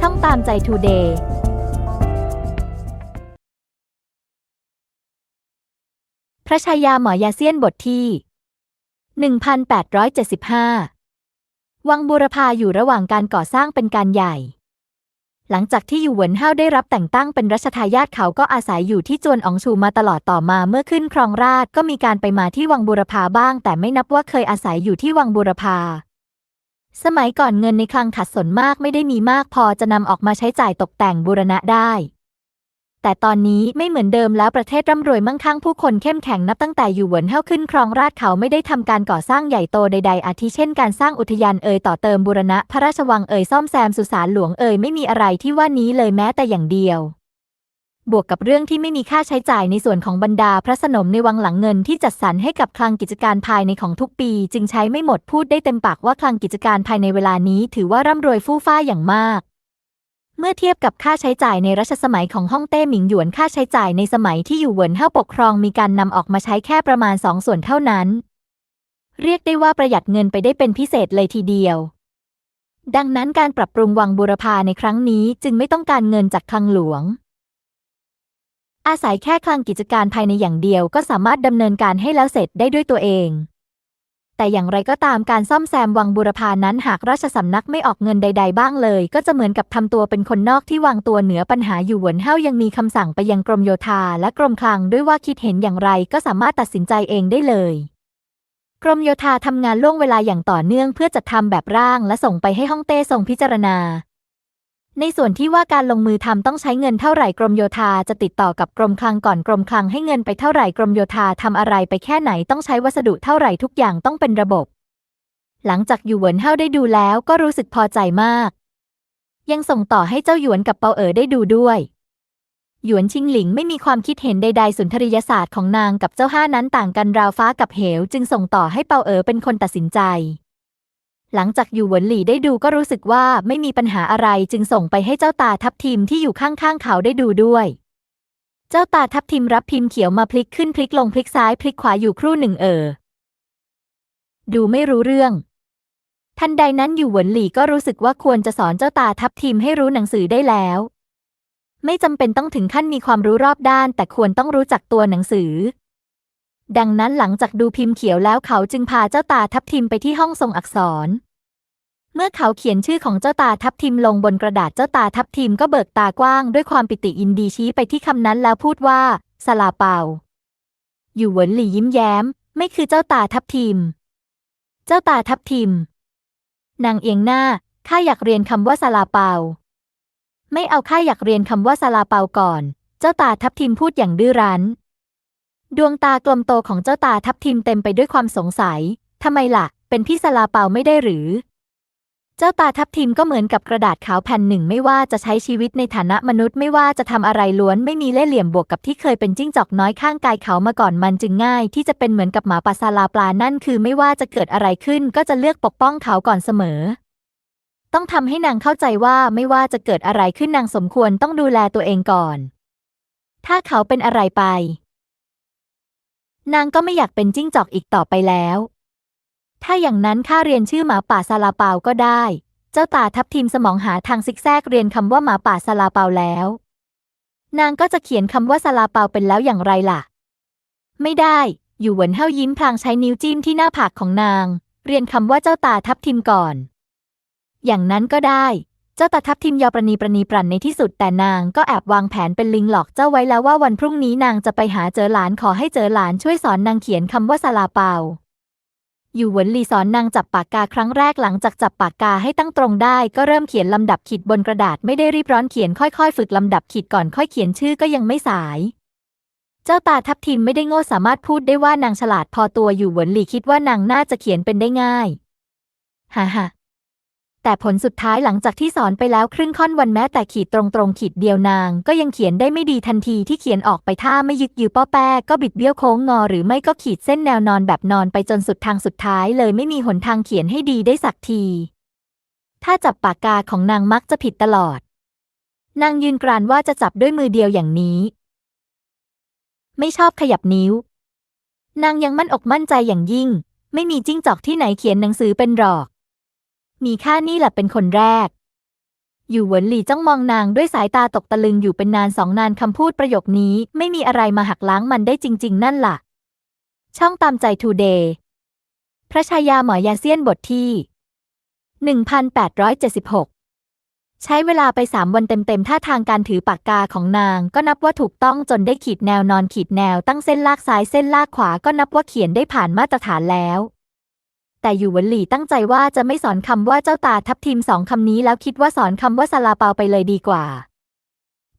ช่องตามใจทูเดย์พระชายาหมอยาเซียนบทที่ 1875 วังบูรพาอยู่ระหว่างการก่อสร้างเป็นการใหญ่ หลังจากที่อยู่หวนเฮาได้รับแต่งตั้งเป็นรัชทายาทเขาก็อาศัยอยู่ที่จวนอองชูมาตลอดต่อมาเมื่อขึ้นครองราชก็มีการไปมาที่วังบูรพาบ้าง แต่ไม่นับว่าเคยอาศัยอยู่ที่วังบูรพา สมัยก่อนเงินในคลังขัดสนมากไม่ได้มีมากพอจะนำออกมาใช้จ่ายตกแต่งบูรณะได้ แต่ตอนนี้ไม่เหมือนเดิมแล้วประเทศร่ำรวยมั่งคั่งผู้คนเข้มแข็งนับตั้งแต่อยู่เหวินเฮาขึ้นครองราชเขาไม่ได้ทำการก่อสร้างใหญ่โตใด ๆ อาทิเช่นการสร้างอุทยานเอ่ยต่อเติมบูรณะพระราชวังเอ่ยซ่อมแซมสุสานหลวงเอ่ยไม่มีอะไรที่ว่านี้เลยแม้แต่อย่างเดียว บวกกับเรื่องที่ไม่มีค่าใช้จ่ายในส่วนของบรรดาพระสนมในวังหลังเงินที่จัดสรรให้กับคลังกิจการภายในของทุกปี จึงใช้ไม่หมดพูดได้เต็มปากว่าคลังกิจการภายในเวลานี้ถือว่าร่ำรวยฟู่ฟ้าอย่างมาก เมื่อเทียบกับค่าใช้จ่ายในรัชสมัยของฮ่องเต้หมิงหยวนค่าใช้จ่ายในสมัยที่อยู่เหวินเฮาปกครองมีการนำออกมาใช้แค่ประมาณสองส่วนเท่านั้น เรียกได้ว่าประหยัดเงินไปได้เป็นพิเศษเลยทีเดียวดังนั้นการปรับปรุงวังบูรพาในครั้งนี้จึงไม่ต้องการเงินจากคลังหลวง อาศัยแค่คลังกิจการภายในอย่างเดียวก็สามารถดำเนินการให้แล้วเสร็จได้ด้วยตัวเอง แต่อย่างไรก็ตามการซ่อมแซมวังบูรพานั้นหากราชสำนักไม่ออกเงินใด ๆ บ้างเลย ก็จะเหมือนกับทำตัวเป็นคนนอกที่วางตัวเหนือปัญหาอยู่หวนเฮ้ายังมีคำสั่งไปยังกรมโยธาและกรมคลังด้วยว่าคิดเห็นอย่างไรก็สามารถตัดสินใจเองได้เลยกรมโยธาทำงานล่วงเวลาอย่างต่อเนื่องเพื่อจัดทำแบบร่างและส่งไปให้ฮ่องเต้ทรงพิจารณา ในส่วนที่ว่าการลงมือทำต้องใช้เงินเท่าไหร่กรมโยธาจะติดต่อกับกรมคลังก่อนกรมคลังให้เงินไปเท่าไหร่กรมโยธาทำอะไรไปแค่ไหนต้องใช้วัสดุเท่าไหร่ทุกอย่างต้องเป็นระบบ หลังจากอยู่เหวินเฮาได้ดูแล้วก็รู้สึกพอใจมาก ยังส่งต่อให้เจ้าหยวนกับเปาเอ๋อได้ดูด้วย หยวนชิงหลิงไม่มีความคิดเห็นใดๆสุนทรียศาสตร์ของนางกับเจ้าห้านั้นต่างกันราวฟ้ากับเหว จึงส่งต่อให้เปาเอ๋อเป็นคนตัดสินใจ หลังจากอยู่หวนหลี่ได้ดูก็รู้สึกว่าไม่มีปัญหาอะไรจึงส่งไปให้เจ้าตาทับทิมที่อยู่ข้างๆเขาได้ดูด้วย เจ้าตาทับทิมรับพิมพ์เขียวมาพลิกขึ้นพลิกลงพลิกซ้ายพลิกขวาอยู่ครู่หนึ่งเออ ดูไม่รู้เรื่อง ทันใดนั้นอยู่หวนหลี่ก็รู้สึกว่าควรจะสอนเจ้าตาทับทิมให้รู้หนังสือได้แล้ว ไม่จำเป็นต้องถึงขั้นมีความรู้รอบด้าน แต่ควรต้องรู้จักตัวหนังสือ ดังนั้นหลังจากดูพิมพ์เขียวแล้วเขาจึงพาเจ้าตาทับทิมไปที่ห้องทรงอักษร เมื่อเขาเขียนชื่อของเจ้าตาทับทิมลงบนกระดาษเจ้าตาทับทิมก็เบิกตากว้างด้วยความปิติยินดีชี้ไปที่คำนั้นแล้วพูดว่าสลาเปา อยู่เหวินหลี่ยิ้มแย้ม ไม่คือเจ้าตาทับทิม เจ้าตาทับทิม นางเอียงหน้าข้าอยากเรียนคำว่าซาลาเปา ไม่เอาข้าอยากเรียนคำว่าซาลาเปาก่อน เจ้าตาทับทิมพูดอย่างดื้อรั้น ดวงตากลมโตของเจ้าตาทับทิมเต็มไปด้วยความสงสัย ทำไมล่ะ เป็นพี่ซาลาเปาไม่ได้หรือ เจ้าตาทับทิมก็เหมือนกับกระดาษขาวแผ่นหนึ่งไม่ว่าจะใช้ชีวิตในฐานะมนุษย์ไม่ว่าจะทำอะไรล้วนไม่มีเล่ห์เหลี่ยมบวกกับที่เคยเป็นจิ้งจอกน้อยข้างกายเขามาก่อนมันจึงง่าย ที่จะเป็นเหมือนกับหมาป่าซาลาปลานั่นคือไม่ว่าจะเกิดอะไรขึ้นก็จะเลือกปกป้องเขาก่อนเสมอต้องทำให้นางเข้าใจว่าไม่ว่าจะเกิดอะไรขึ้นนางสมควรต้องดูแลตัวเองก่อน ถ้าเขาเป็นอะไรไป นางก็ไม่อยากเป็นจิ้งจอกอีกต่อไปแล้ว ถ้าอย่างนั้นข้าเรียนชื่อหมาป่าซาลาเปาก็ได้ เจ้าตาทับทิมสมองหาทางซิกแซกเรียนคำว่าหมาป่าซาลาเปาแล้ว นางก็จะเขียนคำว่าซาลาเปาเป็นแล้วอย่างไรล่ะ ไม่ได้ อยู่หวนเฮายิ้มพลางใช้นิ้วจิ้มที่หน้าผากของนาง เรียนคำว่าเจ้าตาทับทิมก่อน อย่างนั้นก็ได้ จ้าตาทับทิมยอประนีประนีปรันในที่สุดแต่นางก็แอบวางแผนเป็นลิงหลอกเจ้าไว้แล้วว่าวันพรุ่งนี้นางจะไปหาเจอหลานขอให้เจอหลานช่วยสอนนางเขียนคำว่าซาลาเปาอยู่หวนลีสอนนางจับปากกาครั้งแรกหลังจากจับปากกาให้ตั้งตรงได้ ก็เริ่มเขียนลำดับขีดบนกระดาษไม่ได้รีบร้อนเขียนค่อยๆ ฝึกลำดับขีดก่อนค่อยเขียนชื่อก็ยังไม่สาย เจ้าตาทับทิมไม่ได้โง่สามารถพูดได้ว่านางฉลาดพอตัวอยู่หวนลีคิดว่านางน่าจะเขียนเป็นได้ง่ายฮ่าฮ่า แต่ผลสุดท้ายหลังจากที่สอนไปแล้วครึ่งค่อนวันแม้แต่ขีดตรงๆขีดเดียวนาง ก็ยังเขียนได้ไม่ดีทันทีที่เขียนออกไปท่าไม่ยึกยือป้อแป้ก็บิดเบี้ยวโค้งงอ หรือไม่ก็ขีดเส้นแนวนอนแบบนอนไปจนสุดทางสุดท้ายเลยไม่มีหนทางเขียนให้ดีได้สักที ถ้าจับปากกาของนางมักจะผิดตลอด นางยืนกรานว่าจะจับด้วยมือเดียวอย่างนี้ ไม่ชอบขยับนิ้ว นางยังมั่นอกมั่นใจอย่างยิ่ง ไม่มีจิ้งจอกที่ไหนเขียนหนังสือเป็นหรอก มีข้านี่แหละเป็นคนแรก อยู่หวนหลี่จ้องมองนางด้วยสายตาตกตะลึงอยู่เป็นนานสองนานคำพูดประโยคนี้ไม่มีอะไรมาหักล้างมันได้จริง ๆ นั่นล่ะ ช่องตามใจทูเดย์พระชายาหมอยาเซียนบทที่ 1876 ใช้เวลาไปสามวันเต็มๆท่าทางการถือปากกาของนางก็นับว่าถูกต้องจนได้ขีดแนวนอนขีดแนวตั้งเส้นลากซ้ายเส้นลากขวาก็นับว่าเขียนได้ผ่านมาตรฐานแล้ว แต่อยู่หวันหลี่ตั้งใจว่าจะไม่สอนคำว่าเจ้าตาทับทิมสองคำนี้แล้วคิดว่าสอนคำว่าซาลาเปาไปเลยดีกว่า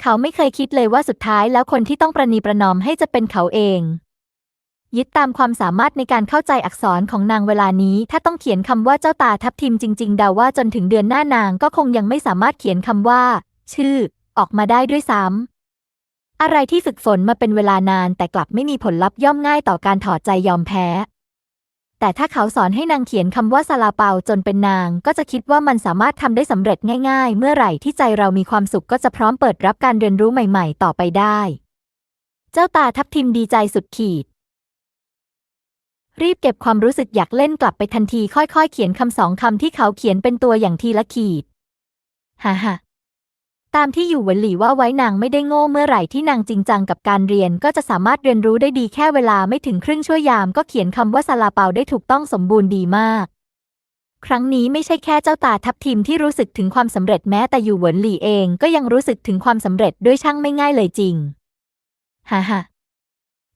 เขาไม่เคยคิดเลยว่าสุดท้ายแล้วคนที่ต้องประนีประนอมให้จะเป็นเขาเองยึดตามความสามารถในการเข้าใจอักษรของนางเวลานี้ ถ้าต้องเขียนคำว่าเจ้าตาทับทิมจริง ๆ เดาว่าจนถึงเดือนหน้านางก็คงยังไม่สามารถเขียนคำว่า ชื่อ ออกมาได้ด้วยซ้ำอะไรที่ฝึกฝนมาเป็นเวลานานแต่กลับไม่มีผลลัพธ์ย่อมง่ายต่อการถอดใจยอมแพ้ แต่ถ้าเขาสอนให้นางเขียนคำว่าซาลาเปาจนเป็นนาง ก็จะคิดว่ามันสามารถทำได้สำเร็จง่าย ๆ เมื่อไหร่ที่ใจเรามีความสุขก็จะพร้อมเปิดรับการเรียนรู้ใหม่ ๆ ต่อไปได้ เจ้าตาทับทิมดีใจสุดขีด รีบเก็บความรู้สึกอยากเล่นกลับไปทันทีค่อยๆ เขียนคำสองคำที่เขาเขียนเป็นตัวอย่างทีละขีดฮ่าฮ่า ตามที่อยู่หวนหลี่ว่าไว้นางไม่ได้โง่เมื่อไหร่ที่นางจริงจังกับการเรียน ก็จะสามารถเรียนรู้ได้ดีแค่เวลาไม่ถึงครึ่งชั่วยามก็เขียนคำว่าซาลาเปาได้ถูกต้องสมบูรณ์ดีมาก ครั้งนี้ไม่ใช่แค่เจ้าตาทับทิมที่รู้สึกถึงความสำเร็จแม้แต่อยู่หวนหลี่เองก็ยังรู้สึกถึงความสำเร็จด้วยช่างไม่ง่ายเลยจริงฮ่าฮ่า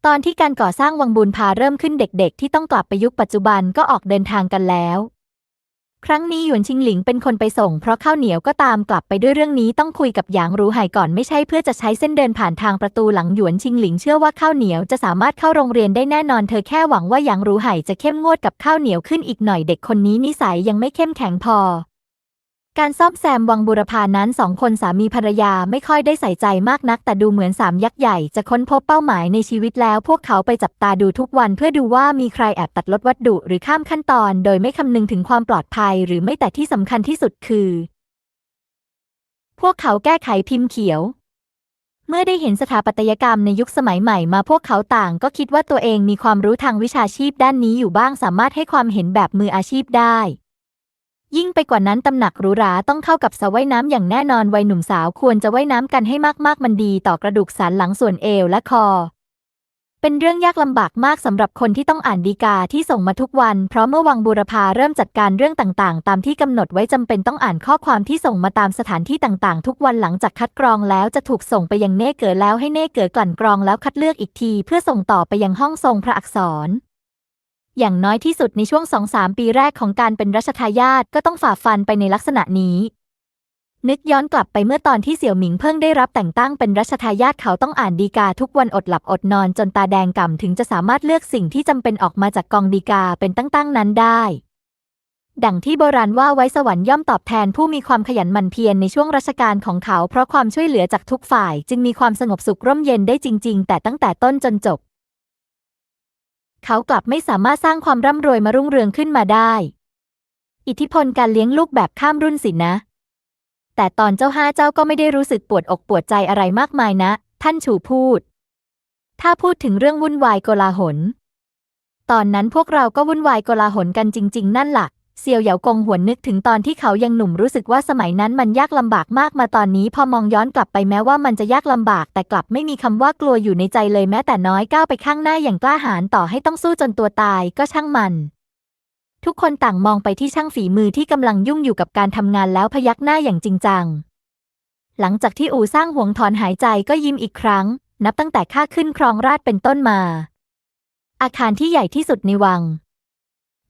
ตอนที่การก่อสร้างวังบุญพาเริ่มขึ้นเด็กๆ ที่ต้องกลับไปยุคปัจจุบันก็ออกเดินทางกันแล้ว ครั้งนี้หยวนชิงหลิงเป็นคนไปส่ง เพราะข้าวเหนียวก็ตามกลับไปด้วยเรื่องนี้ต้องคุยกับหยางรู้ไห่ก่อนไม่ใช่เพื่อจะใช้เส้นเดินผ่านทางประตูหลังหยวนชิงหลิงเชื่อว่าข้าวเหนียวจะสามารถเข้าโรงเรียนได้แน่นอนเธอแค่หวังว่าหยางรู้ไห่จะเข้มงวดกับข้าวเหนียวขึ้นอีกหน่อยเด็กคนนี้นิสัยยังไม่เข้มแข็งพอ การซ่อมแซมวังบุรพานั้นสองคนสามีภรรยาไม่ค่อยได้ใส่ใจมากนัก แต่ดูเหมือนสามยักษ์ใหญ่จะค้นพบเป้าหมายในชีวิตแล้ว พวกเขาไปจับตาดูทุกวันเพื่อดูว่ามีใครแอบตัดลดวัตถุหรือข้ามขั้นตอน โดยไม่คำนึงถึงความปลอดภัยหรือไม่แต่ที่สำคัญที่สุดคือ พวกเขาแก้ไขพิมพ์เขียว เมื่อได้เห็นสถาปัตยกรรมในยุคสมัยใหม่มาพวกเขาต่างก็คิดว่าตัวเองมีความรู้ทางวิชาชีพด้านนี้อยู่บ้างสามารถให้ความเห็นแบบมืออาชีพได้ ยิ่งไปกว่านั้นตำหนักหรูหราต้องเข้ากับสระว่ายน้ำอย่างแน่นอนวัยหนุ่มสาวควรจะว่ายน้ำกันให้มากๆ มันดีต่อกระดูกสันหลังส่วนเอวและคอ เป็นเรื่องยากลำบากมากสำหรับคนที่ต้องอ่านดีกาที่ส่งมาทุกวัน เพราะเมื่อวังบูรพาเริ่มจัดการเรื่องต่างๆ ตามที่กำหนดไว้จำเป็นต้องอ่านข้อความที่ส่งมาตามสถานที่ต่างๆ ทุกวันหลังจากคัดกรองแล้วจะถูกส่งไปยังเน่เก๋อแล้วให้เน่เก๋อกลั่นกรองแล้วคัดเลือกอีกที เพื่อส่งต่อไปยังห้องทรงพระอักษร อย่างน้อยที่สุดในช่วงสองสามปีแรกของการเป็นรัชทายาทก็ต้องฝ่าฟันไปในลักษณะนี้ นึกย้อนกลับไปเมื่อตอนที่เสี่ยวหมิงเพิ่งได้รับแต่งตั้งเป็นรัชทายาทเขาต้องอ่านดีกาทุกวันอดหลับอดนอนจนตาแดงก่ำถึงจะสามารถเลือกสิ่งที่จำเป็นออกมาจากกองดีกาเป็นตั้งๆนั้นได้ดังที่โบราณว่าไว้สวรรค์ย่อมตอบแทนผู้มีความขยันหมั่นเพียรในช่วงรัชกาลของเขา เพราะความช่วยเหลือจากทุกฝ่าย จึงมีความสงบสุขร่มเย็นได้จริง ๆ แต่ตั้งแต่ต้นจนจบ เขากลับไม่สามารถสร้างความร่ำรวยมารุ่งเรืองขึ้นมาได้ อิทธิพลการเลี้ยงลูกแบบข้ามรุ่นสินะ แต่ตอนเจ้าห้าเจ้าก็ไม่ได้รู้สึกปวดอกปวดใจอะไรมากมายนะ ท่านฉูพูด ถ้าพูดถึงเรื่องวุ่นวายโกลาหล ตอนนั้นพวกเราก็วุ่นวายโกลาหลกันจริง ๆ นั่นหละ เซียวเหยากงหวนนึกถึงตอนที่เขายังหนุ่มรู้สึกว่าสมัยนั้นมันยากลำบากมากมาตอนนี้พอมองย้อนกลับไปแม้ว่ามันจะยากลำบาก แต่กลับไม่มีคำว่ากลัวอยู่ในใจเลยแม้แต่น้อยก้าวไปข้างหน้าอย่างกล้าหาญต่อให้ต้องสู้จนตัวตายก็ช่างมัน ทุกคนต่างมองไปที่ช่างฝีมือที่กำลังยุ่งอยู่กับการทำงานแล้วพยักหน้าอย่างจริงจัง หลังจากที่อู่สร้างห่วงถอนหายใจก็ยิ้มอีกครั้ง นับตั้งแต่ข้าขึ้นครองราชเป็นต้นมา อาคารที่ใหญ่ที่สุดในวัง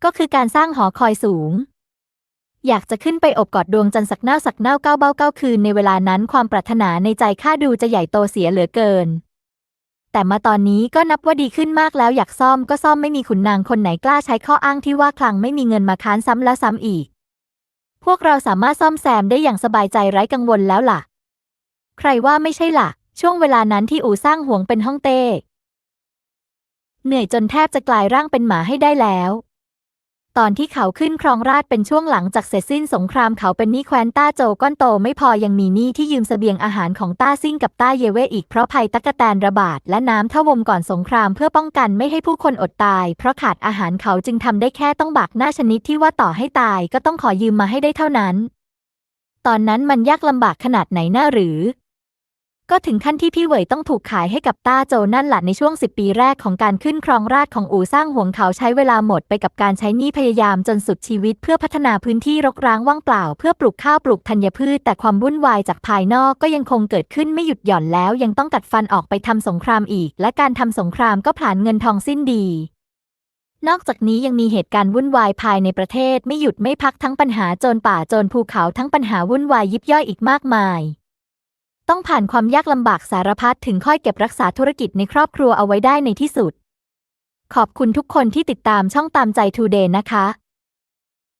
ก็คือการสร้างหอคอยสูง อยากจะขึ้นไปอบกอดดวงจันทร์สักเน่าสักเน่าเก้าเบ้าเก้าคืนในเวลานั้นความปรารถนาในใจข้าดูจะใหญ่โตเสียเหลือเกิน แต่มาตอนนี้ก็นับว่าดีขึ้นมากแล้วอยากซ่อมก็ซ่อมไม่มีขุนนางคนไหนกล้าใช้ข้ออ้างที่ว่าคลังไม่มีเงินมาค้านซ้ำแล้วซ้ำอีก พวกเราสามารถซ่อมแซมได้อย่างสบายใจไร้กังวลแล้วล่ะ ใครว่าไม่ใช่ล่ะ ช่วงเวลานั้นที่อู่สร้างห่วงเป็นห้องเต้เหนื่อยจนแทบจะกลายร่างเป็นหมาให้ได้แล้ว ตอนที่เขาขึ้นครองราชเป็นช่วงหลังจากเสร็จสิ้นสงครามเขาเป็นหนี้แคว้นต้าโจก้อนโตไม่พอยังมีหนี้ที่ยืมเสบียงอาหารของต้าซิ่งกับต้าเยเวอีกเพราะภัยตักแตนระบาดและน้ำท่วมก่อนสงครามเพื่อป้องกันไม่ให้ผู้คนอดตาย เพราะขาดอาหารเขาจึงทำได้แค่ต้องบักหน้าชนิดที่ว่าต่อให้ตายก็ต้องขอยืมมาให้ได้เท่านั้น ตอนนั้นมันยากลำบากขนาดไหนน่าหรือ ก็ถึงขั้นที่พี่เหวยต้องถูกขายให้กับต้าโจนั่นแหละในช่วงสิบปีแรกของการขึ้นครองราชของอู่สร้างหวงเขาใช้เวลาหมดไปกับการใช้หนี้พยายามจนสุดชีวิต เพื่อพัฒนาพื้นที่รกร้างว่างเปล่า เพื่อปลูกข้าวปลูกธัญพืช แต่ความวุ่นวายจากภายนอกก็ยังคงเกิดขึ้นไม่หยุดหย่อนแล้ว ยังต้องกัดฟันออกไปทำสงครามอีก และการทำสงครามก็ผลาญเงินทองสิ้นดีนอกจากนี้ยังมีเหตุการณ์วุ่นวายภายในประเทศไม่หยุดไม่พักทั้งปัญหาโจรป่าโจรภูเขาทั้งปัญหาวุ่นวายยิบย่อยอีกมากมาย ต้องผ่านความยากลำบากสารพัดถึงค่อยเก็บรักษาธุรกิจในครอบครัวเอาไว้ได้ในที่สุด ขอบคุณทุกคนที่ติดตามช่องตามใจทูเดย์นะคะ